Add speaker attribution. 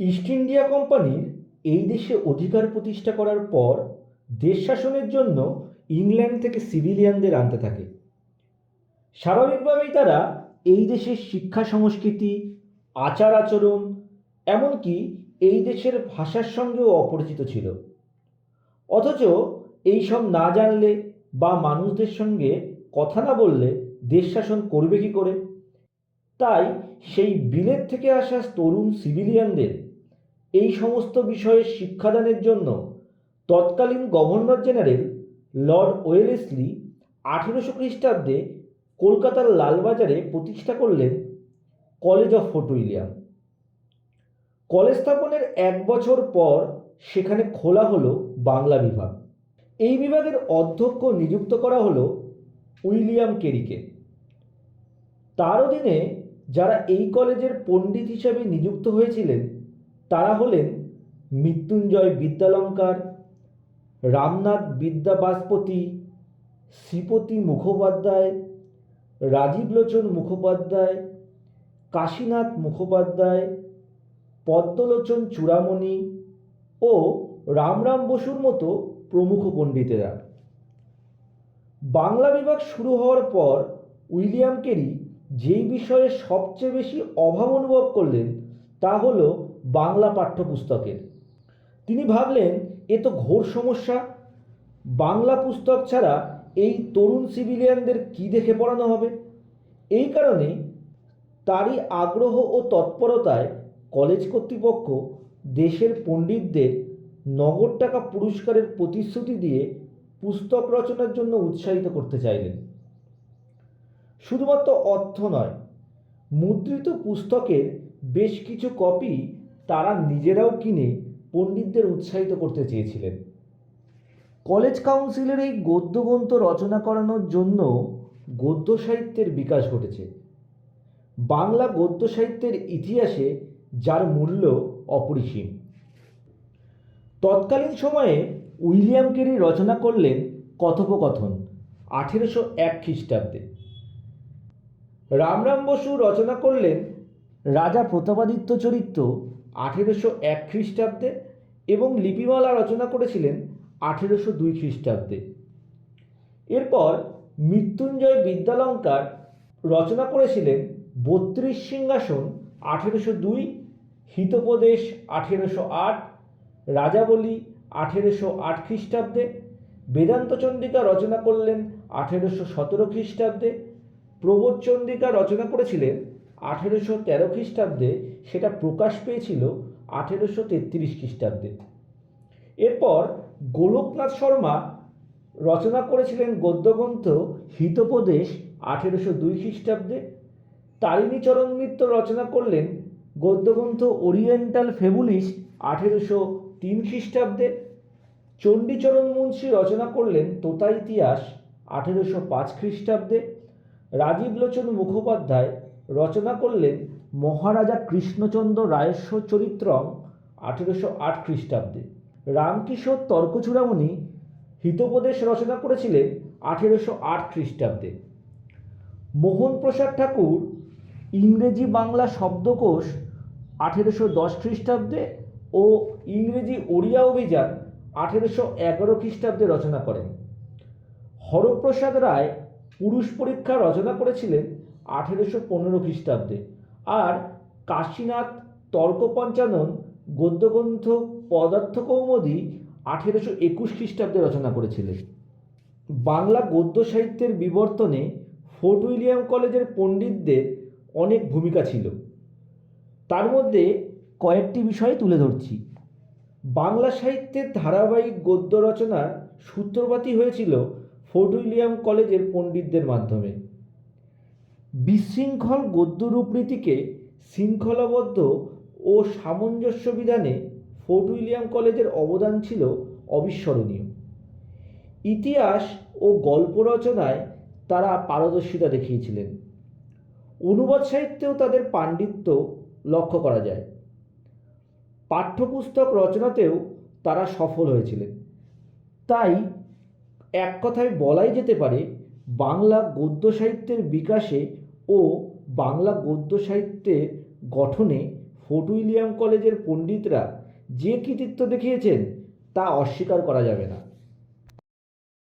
Speaker 1: East India কোম্পানির এই দেশে অধিকার প্রতিষ্ঠা করার পর দেশ শাসনের জন্য ইংল্যান্ড থেকে সিভিলিয়ানদের আনতে থাকে। স্বাভাবিকভাবেই তারা এই দেশের শিক্ষা, সংস্কৃতি, আচার আচরণ, এমনকি এই দেশের ভাষার সঙ্গেও অপরিচিত ছিল। অথচ এই সব না জানলে বা মানুষদের সঙ্গে কথা না বললে দেশ শাসন করবে কি করে? তাই সেই বিলেত থেকে আসা তরুণ সিভিলিয়ানদের এই সমস্ত বিষয়ে শিক্ষাদানের জন্য তৎকালীন গভর্নর জেনারেল লর্ড ওয়েলেসলি আঠেরোশো খ্রিস্টাব্দে কলকাতার লালবাজারে প্রতিষ্ঠা করলেন College of Fort William. College স্থাপনের এক বছর পর সেখানে খোলা হলো বাংলা বিভাগ। এই বিভাগের অধ্যক্ষ নিযুক্ত করা হলো উইলিয়াম কেরিকে। তার অধীনে যারা এই কলেজের পণ্ডিত হিসাবে নিযুক্ত হয়েছিলেন তারা হলেন মৃত্যুঞ্জয় বিদ্যালঙ্কার, রামনাথ বিদ্যাবাসপতি, শ্রীপতি মুখোপাধ্যায় রাজীবলোচন মুখোপাধ্যায়, কাশীনাথ মুখোপাধ্যায়, পদ্মলোচন চূড়ামণি ও রামরাম বসুর মতো প্রমুখ পণ্ডিতেরা। বাংলা বিভাগ শুরু হওয়ার পর উইলিয়াম কেরি যেই বিষয়ে সবচেয়ে বেশি অভাব অনুভব করলেন তা হলো বাংলা পাঠ্যপুস্তকের। তিনি ভাবলেন, এ তো ঘোর সমস্যা। বাংলা পুস্তক ছাড়া এই তরুণ সিভিলিয়ানদের কি দেখে পড়ানো হবে? এই কারণে তারই আগ্রহ ও তৎপরতায় কলেজ কর্তৃপক্ষ দেশের পণ্ডিতদের নগদ টাকা পুরস্কারের প্রতিশ্রুতি দিয়ে পুস্তক রচনার জন্য উৎসাহিত করতে চাইলেন। শুধুমাত্র অর্থ নয়, মুদ্রিত পুস্তকের বেশ কিছু কপি তারা নিজেরাও কিনে পণ্ডিতদের উৎসাহিত করতে চেয়েছিলেন। কলেজ কাউন্সিলের এই গদ্যগ্রন্থ রচনা করানোর জন্য গদ্য সাহিত্যের বিকাশ ঘটেছে। বাংলা গদ্য সাহিত্যের ইতিহাসে যার মূল্য অপরিসীম। তৎকালীন সময়ে উইলিয়াম কেরি রচনা করলেন কথোপকথন আঠেরোশো এক খ্রিস্টাব্দে। রামরাম বসু রচনা করলেন রাজা প্রতাপাদিত্য চরিত্র আঠেরোশো এক খ্রিস্টাব্দে এবং লিপিমালা রচনা করেছিলেন আঠেরোশো দুই খ্রিস্টাব্দে। এরপর মৃত্যুঞ্জয় বিদ্যালঙ্কার রচনা করেছিলেন বত্রিশ সিংহাসন আঠেরোশো দুই, হিতোপদেশ আঠেরোশো আট, রাজাবলী আঠেরোশো আট খ্রিস্টাব্দে, বেদান্ত চন্ডিকা রচনা করলেন আঠেরোশো সতেরো খ্রিস্টাব্দে, প্রবোধ চন্ডিকা রচনা করেছিলেন আঠেরোশো তেরো খ্রিস্টাব্দে সেটা প্রকাশ পেয়েছিল আঠেরোশো তেত্রিশ খ্রিস্টাব্দে। এরপর গোলকনাথ শর্মা রচনা করেছিলেন গদ্যগ্রন্থ হিতোপদেশ আঠেরোশো দুই খ্রিস্টাব্দে। তারিণীচরণ মিত্র রচনা করলেন গদ্যগ্রন্থ ওরিয়েন্টাল ফেবুলিস আঠেরোশো তিন খ্রিস্টাব্দে। চণ্ডীচরণ মুন্সী রচনা করলেন তোতা ইতিহাস আঠেরোশো পাঁচ খ্রিস্টাব্দে। রাজীবলোচন মুখোপাধ্যায় রচনা করলেন মহারাজা কৃষ্ণচন্দ্র রায়েশ্বর চরিত্রম আঠেরোশো আট খ্রিস্টাব্দে। রামকিশোর তর্কচূড়ামণি হিতোপদেশ রচনা করেছিলেন আঠেরোশো আট খ্রিস্টাব্দে। মোহনপ্রসাদ ঠাকুর ইংরেজি বাংলা শব্দকোষ আঠেরোশো দশ খ্রিস্টাব্দে ও ইংরেজি ওড়িয়া অভিযান আঠেরোশো এগারো খ্রিস্টাব্দে রচনা করেন। হরপ্রসাদ রায় পুরুষ পরীক্ষা রচনা করেছিলেন আঠেরোশো পনেরো খ্রিস্টাব্দে। আর কাশীনাথ তর্ক পঞ্চানন গদ্যগ্রন্থ পদার্থ কৌমুদী আঠেরোশো একুশ খ্রিস্টাব্দে রচনা করেছিলেন। বাংলা গদ্য সাহিত্যের বিবর্তনে ফোর্ট উইলিয়াম কলেজের পণ্ডিতদের অনেক ভূমিকা ছিল। তার মধ্যে কয়েকটি বিষয় তুলে ধরছি। বাংলা সাহিত্যের ধারাবাহিক গদ্য রচনার সূত্রপাতই হয়েছিল ফোর্ট উইলিয়াম কলেজের পণ্ডিতদের মাধ্যমে। বিশৃঙ্খল গদ্য রূপনীতিকে শৃঙ্খলাবদ্ধ ও সামঞ্জস্য বিধানে ফোর্ট উইলিয়াম কলেজের অবদান ছিল অবিস্মরণীয়। ইতিহাস ও গল্প রচনায় তারা পারদর্শিতা দেখিয়েছিলেন। অনুবাদ সাহিত্যেও তাদের পাণ্ডিত্য লক্ষ্য করা যায়। পাঠ্যপুস্তক রচনাতেও তারা সফল হয়েছিলেন। তাই এক কথায় বলাই যেতে পারে, বাংলা গদ্য সাহিত্যের বিকাশে ও বাংলা গদ্য সাহিত্যের গঠনে ফোর্ট উইলিয়াম কলেজের পণ্ডিতরা যে কৃতিত্ব দেখিয়েছেন তা অস্বীকার করা যাবে না।